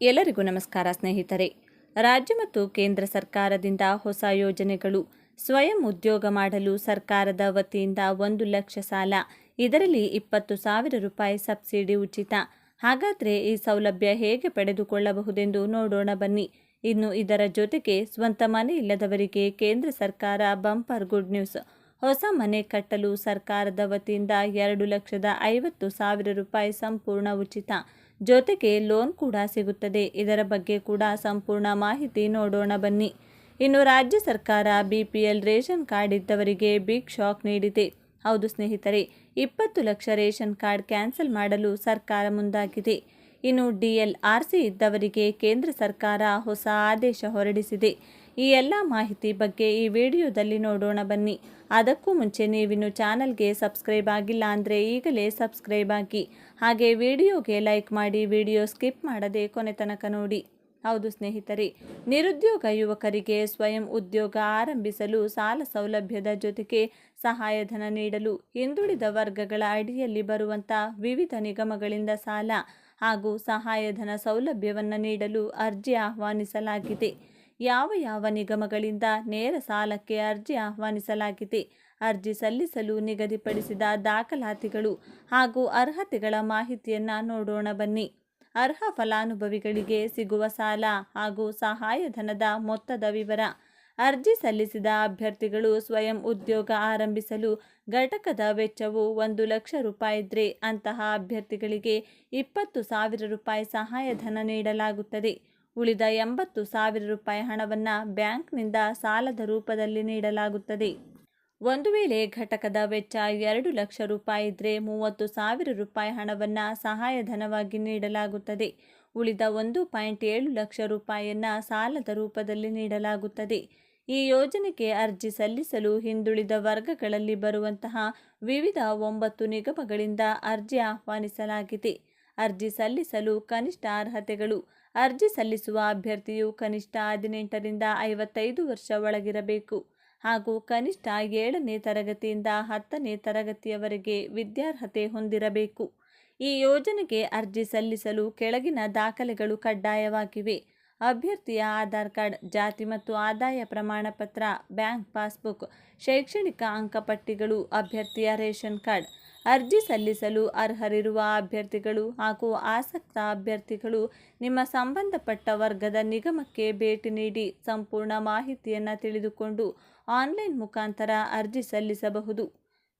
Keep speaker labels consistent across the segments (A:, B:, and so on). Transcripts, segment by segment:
A: ಎಲ್ಲರಿಗೂ ನಮಸ್ಕಾರ ಸ್ನೇಹಿತರೆ. ರಾಜ್ಯ ಮತ್ತು ಕೇಂದ್ರ ಸರ್ಕಾರದಿಂದ ಹೊಸ ಯೋಜನೆಗಳು, ಸ್ವಯಂ ಉದ್ಯೋಗ ಮಾಡಲು ಸರ್ಕಾರದ ವತಿಯಿಂದ ಒಂದು ಲಕ್ಷ ಸಾಲ, ಇದರಲ್ಲಿ ಇಪ್ಪತ್ತು ಸಾವಿರ ರೂಪಾಯಿ ಸಬ್ಸಿಡಿ ಉಚಿತ. ಹಾಗಾದರೆ ಈ ಸೌಲಭ್ಯ ಹೇಗೆ ಪಡೆದುಕೊಳ್ಳಬಹುದೆಂದು ನೋಡೋಣ ಬನ್ನಿ. ಇನ್ನು ಇದರ ಜೊತೆಗೆ ಸ್ವಂತ ಮನೆ ಇಲ್ಲದವರಿಗೆ ಕೇಂದ್ರ ಸರ್ಕಾರ ಬಂಪರ್ ಗುಡ್ ನ್ಯೂಸ್, ಹೊಸ ಮನೆ ಕಟ್ಟಲು ಸರ್ಕಾರದ ವತಿಯಿಂದ ಎರಡು ಲಕ್ಷದ ಐವತ್ತು ಸಾವಿರ ರೂಪಾಯಿ ಸಂಪೂರ್ಣ ಉಚಿತ. ಜೊತೆಗೆ ಲೋನ್ ಕೂಡ ಸಿಗುತ್ತದೆ. ಇದರ ಬಗ್ಗೆ ಕೂಡ ಸಂಪೂರ್ಣ ಮಾಹಿತಿ ನೋಡೋಣ ಬನ್ನಿ. ಇನ್ನು ರಾಜ್ಯ ಸರ್ಕಾರ ಬಿಪಿಎಲ್ ರೇಷನ್ ಕಾರ್ಡ್ ಇದ್ದವರಿಗೆ ಬಿಗ್ ಶಾಕ್ ನೀಡಿದೆ. ಹೌದು ಸ್ನೇಹಿತರೆ, ಇಪ್ಪತ್ತು ಲಕ್ಷ ರೇಷನ್ ಕಾರ್ಡ್ ಕ್ಯಾನ್ಸಲ್ ಮಾಡಲು ಸರ್ಕಾರ ಮುಂದಾಗಿದೆ. ಇನ್ನು ಡಿಎಲ್ ಆರ್ಸಿ ಇದ್ದವರಿಗೆ ಕೇಂದ್ರ ಸರ್ಕಾರ ಹೊಸ ಆದೇಶ ಹೊರಡಿಸಿದೆ. ಈ ಎಲ್ಲ ಮಾಹಿತಿ ಬಗ್ಗೆ ಈ ವಿಡಿಯೋದಲ್ಲಿ ನೋಡೋಣ ಬನ್ನಿ. ಅದಕ್ಕೂ ಮುಂಚೆ ನೀವಿನ್ನು ಚಾನಲ್ಗೆ ಸಬ್ಸ್ಕ್ರೈಬ್ ಆಗಿಲ್ಲ ಅಂದರೆ ಈಗಲೇ ಸಬ್ಸ್ಕ್ರೈಬ್ ಆಗಿ ಹಾಗೆ ವಿಡಿಯೋಗೆ ಲೈಕ್ ಮಾಡಿ ವಿಡಿಯೋ ಸ್ಕಿಪ್ ಮಾಡದೆ ಕೊನೆ ತನಕ ನೋಡಿ. ಹೌದು ಸ್ನೇಹಿತರೆ, ನಿರುದ್ಯೋಗ ಯುವಕರಿಗೆ ಸ್ವಯಂ ಉದ್ಯೋಗ ಆರಂಭಿಸಲು ಸಾಲ ಸೌಲಭ್ಯದ ಜೊತೆಗೆ ಸಹಾಯಧನ ನೀಡಲು ಹಿಂದುಳಿದ ವರ್ಗಗಳ ಅಡಿಯಲ್ಲಿ ಬರುವಂಥ ವಿವಿಧ ನಿಗಮಗಳಿಂದ ಸಾಲ ಹಾಗೂ ಸಹಾಯಧನ ಸೌಲಭ್ಯವನ್ನು ನೀಡಲು ಅರ್ಜಿ ಆಹ್ವಾನಿಸಲಾಗಿದೆ. ಯಾವ ಯಾವ ನಿಗಮಗಳಿಂದ ನೇರ ಸಾಲಕ್ಕೆ ಅರ್ಜಿ ಆಹ್ವಾನಿಸಲಾಗಿದೆ? ಅರ್ಜಿ ಸಲ್ಲಿಸಲು ನಿಗದಿಪಡಿಸಿದ ದಾಖಲಾತಿಗಳು ಹಾಗೂ ಅರ್ಹತೆಗಳ ಮಾಹಿತಿಯನ್ನು ನೋಡೋಣ ಬನ್ನಿ. ಅರ್ಹ ಫಲಾನುಭವಿಗಳಿಗೆ ಸಿಗುವ ಸಾಲ ಹಾಗೂ ಸಹಾಯಧನದ ಮೊತ್ತದ ವಿವರ. ಅರ್ಜಿ ಸಲ್ಲಿಸಿದ ಅಭ್ಯರ್ಥಿಗಳು ಸ್ವಯಂ ಉದ್ಯೋಗ ಆರಂಭಿಸಲು ಘಟಕದ ವೆಚ್ಚವು ಒಂದು ಲಕ್ಷ ರೂಪಾಯಿ ಇದ್ರೆ ಅಂತಹ ಅಭ್ಯರ್ಥಿಗಳಿಗೆ ಇಪ್ಪತ್ತು ಸಾವಿರ ರೂಪಾಯಿ ಸಹಾಯಧನ ನೀಡಲಾಗುತ್ತದೆ. ಉಳಿದ ಎಂಬತ್ತು ಸಾವಿರ ರೂಪಾಯಿ ಹಣವನ್ನು ಬ್ಯಾಂಕ್ನಿಂದ ಸಾಲದ ರೂಪದಲ್ಲಿ ನೀಡಲಾಗುತ್ತದೆ. ಒಂದು ವೇಳೆ ಘಟಕದ ವೆಚ್ಚ ಎರಡು ಲಕ್ಷ ರೂಪಾಯಿ ಇದ್ದರೆ ಮೂವತ್ತು ಸಾವಿರ ರೂಪಾಯಿ ಹಣವನ್ನು ಸಹಾಯಧನವಾಗಿ ನೀಡಲಾಗುತ್ತದೆ. ಉಳಿದ ಒಂದು ಪಾಯಿಂಟ್ ಏಳು ಲಕ್ಷ ರೂಪಾಯಿಯನ್ನು ಸಾಲದ ರೂಪದಲ್ಲಿ ನೀಡಲಾಗುತ್ತದೆ. ಈ ಯೋಜನೆಗೆ ಅರ್ಜಿ ಸಲ್ಲಿಸಲು ಹಿಂದುಳಿದ ವರ್ಗಗಳಲ್ಲಿ ಬರುವಂತಹ ವಿವಿಧ ಒಂಬತ್ತು ನಿಗಮಗಳಿಂದ ಅರ್ಜಿ ಆಹ್ವಾನಿಸಲಾಗಿದೆ. ಅರ್ಜಿ ಸಲ್ಲಿಸಲು ಕನಿಷ್ಠ ಅರ್ಹತೆಗಳು. ಅರ್ಜಿ ಸಲ್ಲಿಸುವ ಅಭ್ಯರ್ಥಿಯು ಕನಿಷ್ಠ ಹದಿನೆಂಟರಿಂದ ಐವತ್ತೈದು ವರ್ಷ ಒಳಗಿರಬೇಕು. ಹಾಗೂ ಕನಿಷ್ಠ ಏಳನೇ ತರಗತಿಯಿಂದ ಹತ್ತನೇ ತರಗತಿಯವರೆಗೆ ವಿದ್ಯಾರ್ಹತೆ ಹೊಂದಿರಬೇಕು. ಈ ಯೋಜನೆಗೆ ಅರ್ಜಿ ಸಲ್ಲಿಸಲು ಕೆಳಗಿನ ದಾಖಲೆಗಳು ಕಡ್ಡಾಯವಾಗಿವೆ. ಅಭ್ಯರ್ಥಿಯ ಆಧಾರ್ ಕಾರ್ಡ್, ಜಾತಿ ಮತ್ತು ಆದಾಯ ಪ್ರಮಾಣಪತ್ರ ಬ್ಯಾಂಕ್ ಪಾಸ್ಬುಕ್, ಶೈಕ್ಷಣಿಕ ಅಂಕಪಟ್ಟಿಗಳು ಅಭ್ಯರ್ಥಿಯ ರೇಷನ್ ಕಾರ್ಡ್. ಅರ್ಜಿ ಸಲ್ಲಿಸಲು ಅರ್ಹರಿರುವ ಅಭ್ಯರ್ಥಿಗಳು ಹಾಗೂ ಆಸಕ್ತ ಅಭ್ಯರ್ಥಿಗಳು ನಿಮ್ಮ ಸಂಬಂಧಪಟ್ಟ ವರ್ಗದ ನಿಗಮಕ್ಕೆ ಭೇಟಿ ನೀಡಿ ಸಂಪೂರ್ಣ ಮಾಹಿತಿಯನ್ನು ತಿಳಿದುಕೊಂಡು ಆನ್ಲೈನ್ ಮುಖಾಂತರ ಅರ್ಜಿ ಸಲ್ಲಿಸಬಹುದು.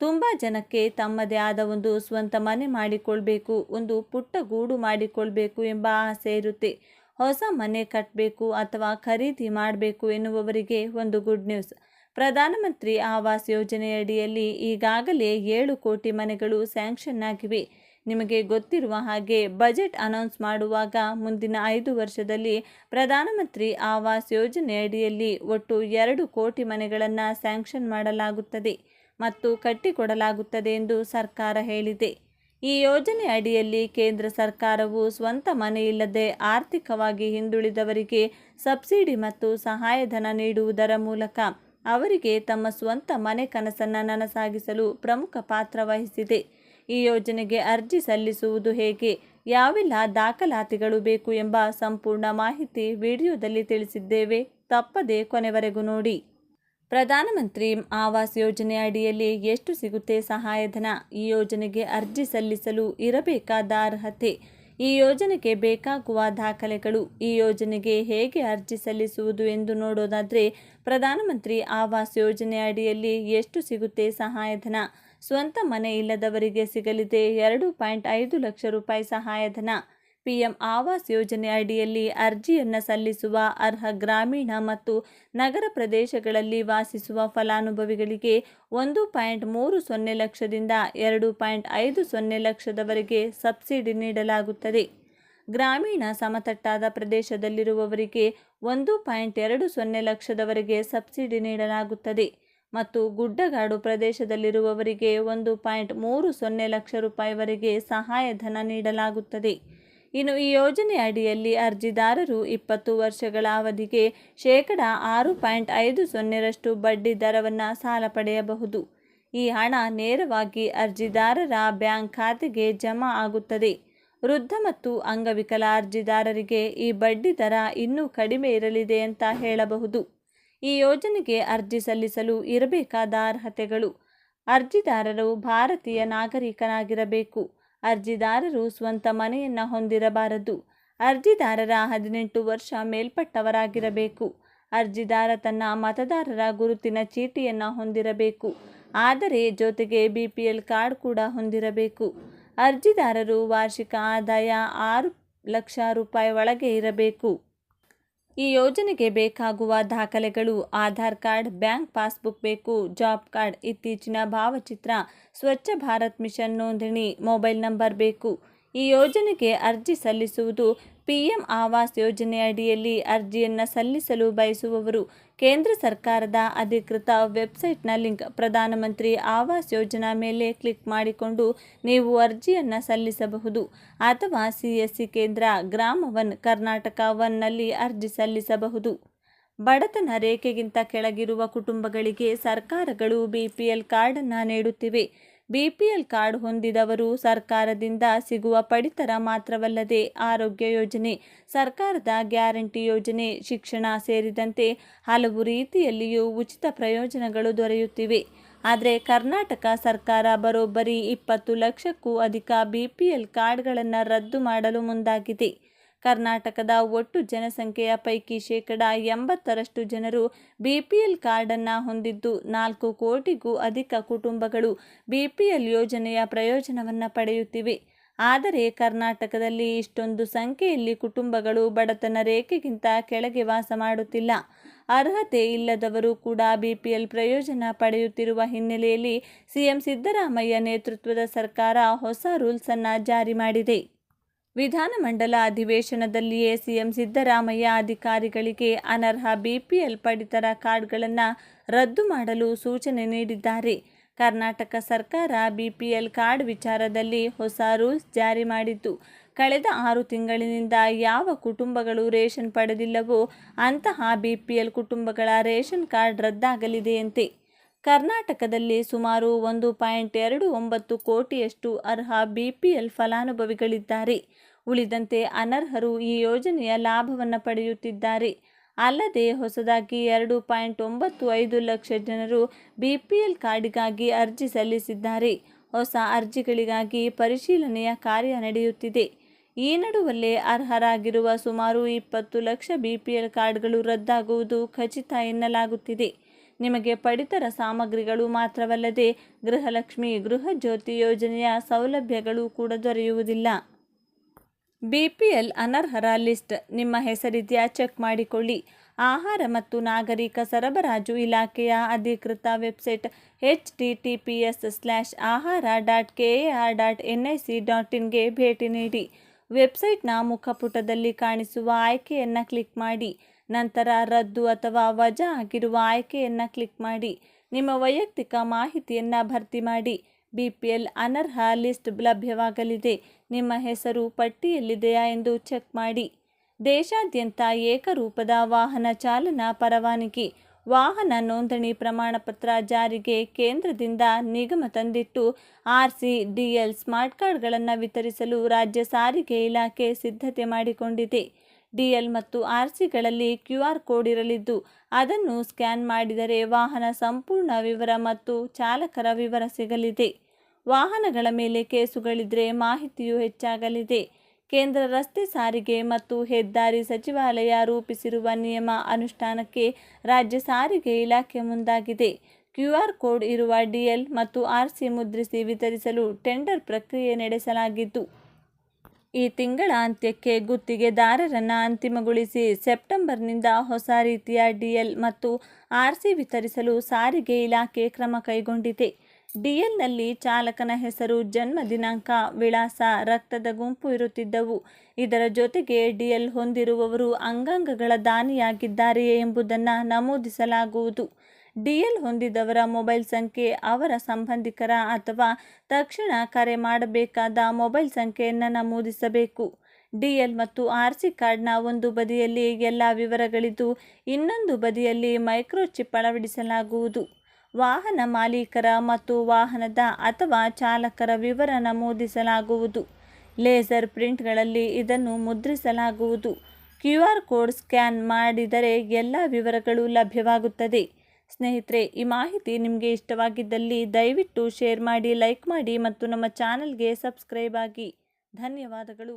A: ತುಂಬ ಜನಕ್ಕೆ ತಮ್ಮದೇ ಆದ ಒಂದು ಸ್ವಂತ ಮನೆ ಮಾಡಿಕೊಳ್ಬೇಕು, ಒಂದು ಪುಟ್ಟ ಗೂಡು ಮಾಡಿಕೊಳ್ಬೇಕು ಎಂಬ ಆಸೆ ಇರುತ್ತೆ. ಹೊಸ ಮನೆ ಕಟ್ಟಬೇಕು ಅಥವಾ ಖರೀದಿ ಮಾಡಬೇಕು ಎನ್ನುವವರಿಗೆ ಒಂದು ಗುಡ್ ನ್ಯೂಸ್. ಪ್ರಧಾನಮಂತ್ರಿ ಆವಾಸ್ ಯೋಜನೆಯಡಿಯಲ್ಲಿ ಈಗಾಗಲೇ ಏಳು ಕೋಟಿ ಮನೆಗಳು ಸ್ಯಾಂಕ್ಷನ್ ಆಗಿವೆ. ನಿಮಗೆ ಗೊತ್ತಿರುವ ಹಾಗೆ ಬಜೆಟ್ ಅನೌನ್ಸ್ ಮಾಡುವಾಗ ಮುಂದಿನ ಐದು ವರ್ಷದಲ್ಲಿ ಪ್ರಧಾನಮಂತ್ರಿ ಆವಾಸ್ ಯೋಜನೆಯಡಿಯಲ್ಲಿ ಒಟ್ಟು ಎರಡು ಕೋಟಿ ಮನೆಗಳನ್ನು ಸ್ಯಾಂಕ್ಷನ್ ಮಾಡಲಾಗುತ್ತದೆ ಮತ್ತು ಕಟ್ಟಿಕೊಡಲಾಗುತ್ತದೆ ಎಂದು ಸರ್ಕಾರ ಹೇಳಿದೆ. ಈ ಯೋಜನೆ ಅಡಿಯಲ್ಲಿ ಕೇಂದ್ರ ಸರ್ಕಾರವು ಸ್ವಂತ ಮನೆಯಿಲ್ಲದೆ ಆರ್ಥಿಕವಾಗಿ ಹಿಂದುಳಿದವರಿಗೆ ಸಬ್ಸಿಡಿ ಮತ್ತು ಸಹಾಯಧನ ನೀಡುವುದರ ಮೂಲಕ ಅವರಿಗೆ ತಮ್ಮ ಸ್ವಂತ ಮನೆ ಕನಸನ್ನು ನನಸಾಗಿಸಲು ಪ್ರಮುಖ ಪಾತ್ರ ವಹಿಸಿದೆ. ಈ ಯೋಜನೆಗೆ ಅರ್ಜಿ ಸಲ್ಲಿಸುವುದು ಹೇಗೆ? ಯಾವೆಲ್ಲ ದಾಖಲಾತಿಗಳು ಬೇಕು ಎಂಬ ಸಂಪೂರ್ಣ ಮಾಹಿತಿ ವಿಡಿಯೋದಲ್ಲಿ ತಿಳಿಸಿದ್ದೇವೆ. ತಪ್ಪದೆ ಕೊನೆವರೆಗೂ ನೋಡಿ. ಪ್ರಧಾನಮಂತ್ರಿ ಆವಾಸ್ ಯೋಜನೆ ಅಡಿಯಲ್ಲಿ ಎಷ್ಟು ಸಿಗುತ್ತೆ ಸಹಾಯಧನ? ಈ ಯೋಜನೆಗೆ ಅರ್ಜಿ ಸಲ್ಲಿಸಲು ಇರಬೇಕಾದ ಅರ್ಹತೆ? ಈ ಯೋಜನೆಗೆ ಬೇಕಾಗುವ ದಾಖಲೆಗಳು? ಈ ಯೋಜನೆಗೆ ಹೇಗೆ ಅರ್ಜಿ ಸಲ್ಲಿಸುವುದು ಎಂದು ನೋಡೋದಾದರೆ, ಪ್ರಧಾನಮಂತ್ರಿ ಆವಾಸ್ ಯೋಜನೆ ಅಡಿಯಲ್ಲಿ ಎಷ್ಟು ಸಿಗುತ್ತೆ ಸಹಾಯಧನ? ಸ್ವಂತ ಮನೆ ಇಲ್ಲದವರಿಗೆ ಸಿಗಲಿದೆ. ಎರಡು ಪಾಯಿಂಟ್ ಐದು ಲಕ್ಷ ರೂಪಾಯಿ ಸಹಾಯಧನ. ಪಿಎಂ ಆವಾಸ್ ಯೋಜನೆ ಅಡಿಯಲ್ಲಿ ಅರ್ಜಿಯನ್ನು ಸಲ್ಲಿಸುವ ಅರ್ಹ ಗ್ರಾಮೀಣ ಮತ್ತು ನಗರ ಪ್ರದೇಶಗಳಲ್ಲಿ ವಾಸಿಸುವ ಫಲಾನುಭವಿಗಳಿಗೆ ಒಂದು ಪಾಯಿಂಟ್ ಮೂರು ಸೊನ್ನೆ ಲಕ್ಷದಿಂದ ಎರಡು ಪಾಯಿಂಟ್ ಐದು ಸೊನ್ನೆ ಲಕ್ಷದವರೆಗೆ ಸಬ್ಸಿಡಿ ನೀಡಲಾಗುತ್ತದೆ. ಗ್ರಾಮೀಣ ಸಮತಟ್ಟಾದ ಪ್ರದೇಶದಲ್ಲಿರುವವರಿಗೆ ಒಂದು ಪಾಯಿಂಟ್ ಎರಡು ಸೊನ್ನೆ ಲಕ್ಷದವರೆಗೆ ಸಬ್ಸಿಡಿ ನೀಡಲಾಗುತ್ತದೆ. ಮತ್ತು ಗುಡ್ಡಗಾಡು ಪ್ರದೇಶದಲ್ಲಿರುವವರಿಗೆ ಒಂದು ಪಾಯಿಂಟ್ ಮೂರು ಸೊನ್ನೆ ಲಕ್ಷ ರೂಪಾಯಿವರೆಗೆ ಸಹಾಯಧನ ನೀಡಲಾಗುತ್ತದೆ. ಇನ್ನು ಈ ಯೋಜನೆ ಅಡಿಯಲ್ಲಿ ಅರ್ಜಿದಾರರು ಇಪ್ಪತ್ತು ವರ್ಷಗಳ ಅವಧಿಗೆ ಶೇಕಡ ಆರು ಪಾಯಿಂಟ್ ಐದು ಸೊನ್ನೆರಷ್ಟು ಬಡ್ಡಿ ದರವನ್ನು ಸಾಲ ಪಡೆಯಬಹುದು. ಈ ಹಣ ನೇರವಾಗಿ ಅರ್ಜಿದಾರರ ಬ್ಯಾಂಕ್ ಖಾತೆಗೆ ಜಮಾ ಆಗುತ್ತದೆ. ವೃದ್ಧ ಮತ್ತು ಅಂಗವಿಕಲ ಅರ್ಜಿದಾರರಿಗೆ ಈ ಬಡ್ಡಿ ದರ ಇನ್ನೂ ಕಡಿಮೆ ಇರಲಿದೆ ಅಂತ ಹೇಳಬಹುದು. ಈ ಯೋಜನೆಗೆ ಅರ್ಜಿ ಸಲ್ಲಿಸಲು ಇರಬೇಕಾದ ಅರ್ಹತೆಗಳು? ಅರ್ಜಿದಾರರು ಭಾರತೀಯ ನಾಗರಿಕನಾಗಿರಬೇಕು ಅರ್ಜಿದಾರರು ಸ್ವಂತ ಮನೆಯನ್ನು ಹೊಂದಿರಬಾರದು. ಅರ್ಜಿದಾರರ ಹದಿನೆಂಟು ವರ್ಷ ಮೇಲ್ಪಟ್ಟವರಾಗಿರಬೇಕು. ಅರ್ಜಿದಾರ ತನ್ನ ಮತದಾರರ ಗುರುತಿನ ಚೀಟಿಯನ್ನು ಹೊಂದಿರಬೇಕು. ಆದರೆ ಜೊತೆಗೆ ಬಿ ಪಿ ಎಲ್ ಕಾರ್ಡ್ ಕೂಡ ಹೊಂದಿರಬೇಕು. ಅರ್ಜಿದಾರರು ವಾರ್ಷಿಕ ಆದಾಯ ಆರು ಲಕ್ಷ ರೂಪಾಯಿ ಒಳಗೆ ಇರಬೇಕು. ಈ ಯೋಜನೆಗೆ ಬೇಕಾಗುವ ದಾಖಲೆಗಳು, ಆಧಾರ್ ಕಾರ್ಡ್, ಬ್ಯಾಂಕ್ ಪಾಸ್ಬುಕ್ ಬೇಕು, ಜಾಬ್ ಕಾರ್ಡ್, ಇತ್ತೀಚಿನ ಭಾವಚಿತ್ರ, ಸ್ವಚ್ಛ ಭಾರತ್ ಮಿಷನ್ ನೋಂದಣಿ, ಮೊಬೈಲ್ ನಂಬರ್ ಬೇಕು. ಈ ಯೋಜನೆಗೆ ಅರ್ಜಿ ಸಲ್ಲಿಸುವುದು ಪಿಎಂ ಆವಾಸ್ ಯೋಜನೆ ಅಡಿಯಲ್ಲಿ ಅರ್ಜಿಯನ್ನು ಸಲ್ಲಿಸಲು ಬಯಸುವವರು ಕೇಂದ್ರ ಸರ್ಕಾರದ ಅಧಿಕೃತ ವೆಬ್ಸೈಟ್ನ ಲಿಂಕ್ ಪ್ರಧಾನಮಂತ್ರಿ ಆವಾಸ್ ಯೋಜನಾ ಮೇಲೆ ಕ್ಲಿಕ್ ಮಾಡಿಕೊಂಡು ನೀವು ಅರ್ಜಿಯನ್ನು ಸಲ್ಲಿಸಬಹುದು ಅಥವಾ ಸಿ ಎಸ್ ಸಿ ಕೇಂದ್ರ ಗ್ರಾಮ ಒನ್ ಕರ್ನಾಟಕ ಒನ್ನಲ್ಲಿ ಅರ್ಜಿ ಸಲ್ಲಿಸಬಹುದು. ಬಡತನ ರೇಖೆಗಿಂತ ಕೆಳಗಿರುವ ಕುಟುಂಬಗಳಿಗೆ ಸರ್ಕಾರಗಳು ಬಿಪಿಎಲ್ ಕಾರ್ಡನ್ನು ನೀಡುತ್ತಿವೆ. ಬಿಪಿಎಲ್ ಕಾರ್ಡ್ ಹೊಂದಿದವರು ಸರ್ಕಾರದಿಂದ ಸಿಗುವ ಪಡಿತರ ಮಾತ್ರವಲ್ಲದೆ ಆರೋಗ್ಯ ಯೋಜನೆ, ಸರ್ಕಾರದ ಗ್ಯಾರಂಟಿ ಯೋಜನೆ, ಶಿಕ್ಷಣ ಸೇರಿದಂತೆ ಹಲವು ರೀತಿಯಲ್ಲಿಯೂ ಉಚಿತ ಪ್ರಯೋಜನಗಳು ದೊರೆಯುತ್ತಿವೆ. ಆದರೆ ಕರ್ನಾಟಕ ಸರ್ಕಾರ ಬರೋಬ್ಬರಿ ಇಪ್ಪತ್ತು ಲಕ್ಷಕ್ಕೂ ಅಧಿಕ ಬಿಪಿಎಲ್ ಕಾರ್ಡ್ಗಳನ್ನು ರದ್ದು ಮಾಡಲು ಮುಂದಾಗಿದೆ. ಕರ್ನಾಟಕದ ಒಟ್ಟು ಜನಸಂಖ್ಯೆಯ ಪೈಕಿ ಶೇಕಡ ಎಂಬತ್ತರಷ್ಟು ಜನರು ಬಿಪಿಎಲ್ ಕಾರ್ಡನ್ನು ಹೊಂದಿದ್ದು ನಾಲ್ಕು ಕೋಟಿಗೂ ಅಧಿಕ ಕುಟುಂಬಗಳು ಬಿಪಿಎಲ್ ಯೋಜನೆಯ ಪ್ರಯೋಜನವನ್ನು ಪಡೆಯುತ್ತಿವೆ. ಆದರೆ ಕರ್ನಾಟಕದಲ್ಲಿ ಇಷ್ಟೊಂದು ಸಂಖ್ಯೆಯಲ್ಲಿ ಕುಟುಂಬಗಳು ಬಡತನ ರೇಖೆಗಿಂತ ಕೆಳಗೆ ವಾಸ ಮಾಡುತ್ತಿಲ್ಲ. ಅರ್ಹತೆ ಇಲ್ಲದವರು ಕೂಡ ಬಿಪಿಎಲ್ ಪ್ರಯೋಜನ ಪಡೆಯುತ್ತಿರುವ ಹಿನ್ನೆಲೆಯಲ್ಲಿ ಸಿಎಂ ಸಿದ್ದರಾಮಯ್ಯ ನೇತೃತ್ವದ ಸರ್ಕಾರ ಹೊಸ ರೂಲ್ಸನ್ನು ಜಾರಿ ಮಾಡಿದೆ. ವಿಧಾನಮಂಡಲ ಅಧಿವೇಶನದಲ್ಲಿಯೇ ಸಿಎಂ ಸಿದ್ದರಾಮಯ್ಯ ಅಧಿಕಾರಿಗಳಿಗೆ ಅನರ್ಹ ಬಿಪಿಎಲ್ ಪಡಿತರ ಕಾರ್ಡ್ಗಳನ್ನು ರದ್ದು ಮಾಡಲು ಸೂಚನೆ ನೀಡಿದ್ದಾರೆ. ಕರ್ನಾಟಕ ಸರ್ಕಾರ ಬಿಪಿಎಲ್ ಕಾರ್ಡ್ ವಿಚಾರದಲ್ಲಿ ಹೊಸ ರೂಲ್ಸ್ ಜಾರಿ ಮಾಡಿದ್ದು, ಕಳೆದ ಆರು ತಿಂಗಳಿನಿಂದ ಯಾವ ಕುಟುಂಬಗಳು ರೇಷನ್ ಪಡೆದಿಲ್ಲವೋ ಅಂತಹ ಬಿಪಿಎಲ್ ಕುಟುಂಬಗಳ ರೇಷನ್ ಕಾರ್ಡ್ ರದ್ದಾಗಲಿದೆಯಂತೆ ಕರ್ನಾಟಕದಲ್ಲಿ ಸುಮಾರು ಒಂದು ಪಾಯಿಂಟ್ ಎರಡು ಒಂಬತ್ತು ಕೋಟಿಯಷ್ಟು ಅರ್ಹ ಬಿಪಿಎಲ್ ಫಲಾನುಭವಿಗಳಿದ್ದಾರೆ. ಉಳಿದಂತೆ ಅನರ್ಹರು ಈ ಯೋಜನೆಯ ಲಾಭವನ್ನು ಪಡೆಯುತ್ತಿದ್ದಾರೆ. ಅಲ್ಲದೆ ಹೊಸದಾಗಿ ಎರಡು ಪಾಯಿಂಟ್ ಒಂಬತ್ತು ಐದು ಲಕ್ಷ ಜನರು ಬಿಪಿಎಲ್ ಕಾರ್ಡ್ಗಾಗಿ ಅರ್ಜಿ ಸಲ್ಲಿಸಿದ್ದಾರೆ. ಹೊಸ ಅರ್ಜಿಗಳಿಗಾಗಿ ಪರಿಶೀಲನೆಯ ಕಾರ್ಯ ನಡೆಯುತ್ತಿದೆ. ಈ ನಡುವಲ್ಲೇ ಅರ್ಹರಾಗಿರುವ ಸುಮಾರು ಇಪ್ಪತ್ತು ಲಕ್ಷ ಬಿಪಿಎಲ್ ಕಾರ್ಡ್ಗಳು ರದ್ದಾಗುವುದು ಖಚಿತ ಎನ್ನಲಾಗುತ್ತಿದೆ. ನಿಮಗೆ ಪಡಿತರ ಸಾಮಗ್ರಿಗಳು ಮಾತ್ರವಲ್ಲದೆ ಗೃಹಲಕ್ಷ್ಮಿ, ಗೃಹ ಜ್ಯೋತಿ ಯೋಜನೆಯ ಸೌಲಭ್ಯಗಳು ಕೂಡ ದೊರೆಯುವುದಿಲ್ಲ. ಬಿಪಿಎಲ್ ಅನರ್ಹರ ಲಿಸ್ಟ್. ನಿಮ್ಮ ಹೆಸರಿದೆಯಾ ಚೆಕ್ ಮಾಡಿಕೊಳ್ಳಿ. ಆಹಾರ ಮತ್ತು ನಾಗರಿಕ ಸರಬರಾಜು ಇಲಾಖೆಯ ಅಧಿಕೃತ website H T T P S slash ahara dot K A R dot N I C dot ಇನ್ಗೆ ಭೇಟಿ ನೀಡಿ. ವೆಬ್ಸೈಟ್ನ ಮುಖಪುಟದಲ್ಲಿ ಕಾಣಿಸುವ ಆಯ್ಕೆಯನ್ನು ಕ್ಲಿಕ್ ಮಾಡಿ. ನಂತರ ರದ್ದು ಅಥವಾ ವಜಾ ಆಗಿರುವ ಆಯ್ಕೆಯನ್ನು ಕ್ಲಿಕ್ ಮಾಡಿ, ನಿಮ್ಮ ವೈಯಕ್ತಿಕ ಮಾಹಿತಿಯನ್ನು ಭರ್ತಿ ಮಾಡಿ. ಬಿ ಪಿ ಎಲ್ ಅನರ್ಹ ಲಿಸ್ಟ್ ಲಭ್ಯವಾಗಲಿದೆ. ನಿಮ್ಮ ಹೆಸರು ಪಟ್ಟಿಯಲ್ಲಿದೆಯಾ ಎಂದು ಚೆಕ್ ಮಾಡಿ. ದೇಶಾದ್ಯಂತ ಏಕರೂಪದ ವಾಹನ ಚಾಲನಾ ಪರವಾನಗಿ. ವಾಹನ ನೋಂದಣಿ ಪ್ರಮಾಣಪತ್ರ ಜಾರಿಗೆ ಕೇಂದ್ರದಿಂದ ನಿಗಮ ತಂದಿಟ್ಟು, ಆರ್ ಸಿ ಡಿಎಲ್ ಸ್ಮಾರ್ಟ್ ಕಾರ್ಡ್ಗಳನ್ನು ವಿತರಿಸಲು ರಾಜ್ಯ ಸಾರಿಗೆ ಇಲಾಖೆ ಸಿದ್ಧತೆ ಮಾಡಿಕೊಂಡಿದೆ. ಡಿಎಲ್ ಮತ್ತು ಆರ್ಸಿಗಳಲ್ಲಿ ಕ್ಯೂ ಆರ್ ಕೋಡ್ ಇರಲಿದ್ದು, ಅದನ್ನು ಸ್ಕ್ಯಾನ್ ಮಾಡಿದರೆ ವಾಹನ ಸಂಪೂರ್ಣ ವಿವರ ಮತ್ತು ಚಾಲಕರ ವಿವರ ಸಿಗಲಿದೆ. ವಾಹನಗಳ ಮೇಲೆ ಕೇಸುಗಳಿದ್ರೆ ಮಾಹಿತಿಯು ಹೆಚ್ಚಾಗಲಿದೆ. ಕೇಂದ್ರ ರಸ್ತೆ ಸಾರಿಗೆ ಮತ್ತು ಹೆದ್ದಾರಿ ಸಚಿವಾಲಯ ರೂಪಿಸಿರುವ ನಿಯಮ ಅನುಷ್ಠಾನಕ್ಕೆ ರಾಜ್ಯ ಸಾರಿಗೆ ಇಲಾಖೆ ಮುಂದಾಗಿದೆ. ಕ್ಯೂ ಆರ್ ಕೋಡ್ ಇರುವ ಡಿಎಲ್ ಮತ್ತು ಆರ್ಸಿ ಮುದ್ರಿಸಿ ವಿತರಿಸಲು ಟೆಂಡರ್ ಪ್ರಕ್ರಿಯೆ ನಡೆಸಲಾಗಿದ್ದು ಈ ತಿಂಗಳ ಅಂತ್ಯಕ್ಕೆ ಗುತ್ತಿಗೆದಾರರನ್ನು ಅಂತಿಮಗೊಳಿಸಿ ಸೆಪ್ಟೆಂಬರ್ನಿಂದ ಹೊಸ ರೀತಿಯ ಡಿಎಲ್ ಮತ್ತು ಆರ್ ಸಿ ವಿತರಿಸಲು ಸಾರಿಗೆ ಇಲಾಖೆ ಕ್ರಮ ಕೈಗೊಂಡಿದೆ. ಡಿಎಲ್ನಲ್ಲಿ ಚಾಲಕನ ಹೆಸರು, ಜನ್ಮ ದಿನಾಂಕ, ವಿಳಾಸ, ರಕ್ತದ ಗುಂಪು ಇರುತ್ತಿದ್ದವು. ಇದರ ಜೊತೆಗೆ ಡಿಎಲ್ ಹೊಂದಿರುವವರು ಅಂಗಾಂಗಗಳ ದಾನಿಯಾಗಿದ್ದಾರೆಯೇ ಎಂಬುದನ್ನು ನಮೂದಿಸಲಾಗುವುದು. ಡಿಎಲ್ ಹೊಂದಿದವರ ಮೊಬೈಲ್ ಸಂಖ್ಯೆ ಅವರ ಸಂಬಂಧಿಕರ ಅಥವಾ ತಕ್ಷಣ ಕರೆ ಮಾಡಬೇಕಾದ ಮೊಬೈಲ್ ಸಂಖ್ಯೆಯನ್ನು ನಮೂದಿಸಬೇಕು ಡಿಎಲ್ ಮತ್ತು ಆರ್ ಸಿ ಕಾರ್ಡ್ನ ಒಂದು ಬದಿಯಲ್ಲಿ ಎಲ್ಲ ವಿವರಗಳಿದ್ದು, ಇನ್ನೊಂದು ಬದಿಯಲ್ಲಿ ಮೈಕ್ರೋಚಿಪ್ ಅಳವಡಿಸಲಾಗುವುದು. ವಾಹನ ಮಾಲೀಕರ ಮತ್ತು ವಾಹನದ ಅಥವಾ ಚಾಲಕರ ವಿವರ ನಮೂದಿಸಲಾಗುವುದು ಲೇಸರ್ ಪ್ರಿಂಟ್ಗಳಲ್ಲಿ ಇದನ್ನು ಮುದ್ರಿಸಲಾಗುವುದು. ಕ್ಯೂ ಆರ್ ಕೋಡ್ ಸ್ಕ್ಯಾನ್ ಮಾಡಿದರೆ ಎಲ್ಲ ವಿವರಗಳು ಲಭ್ಯವಾಗುತ್ತದೆ. ಸ್ನೇಹಿತರೆ, ಈ ಮಾಹಿತಿ ನಿಮಗೆ ಇಷ್ಟವಾಗಿದ್ದಲ್ಲಿ ದಯವಿಟ್ಟು ಶೇರ್ ಮಾಡಿ, ಲೈಕ್ ಮಾಡಿ ಮತ್ತು ನಮ್ಮ ಚಾನಲ್ಗೆ ಸಬ್ಸ್ಕ್ರೈಬ್ ಆಗಿ. ಧನ್ಯವಾದಗಳು.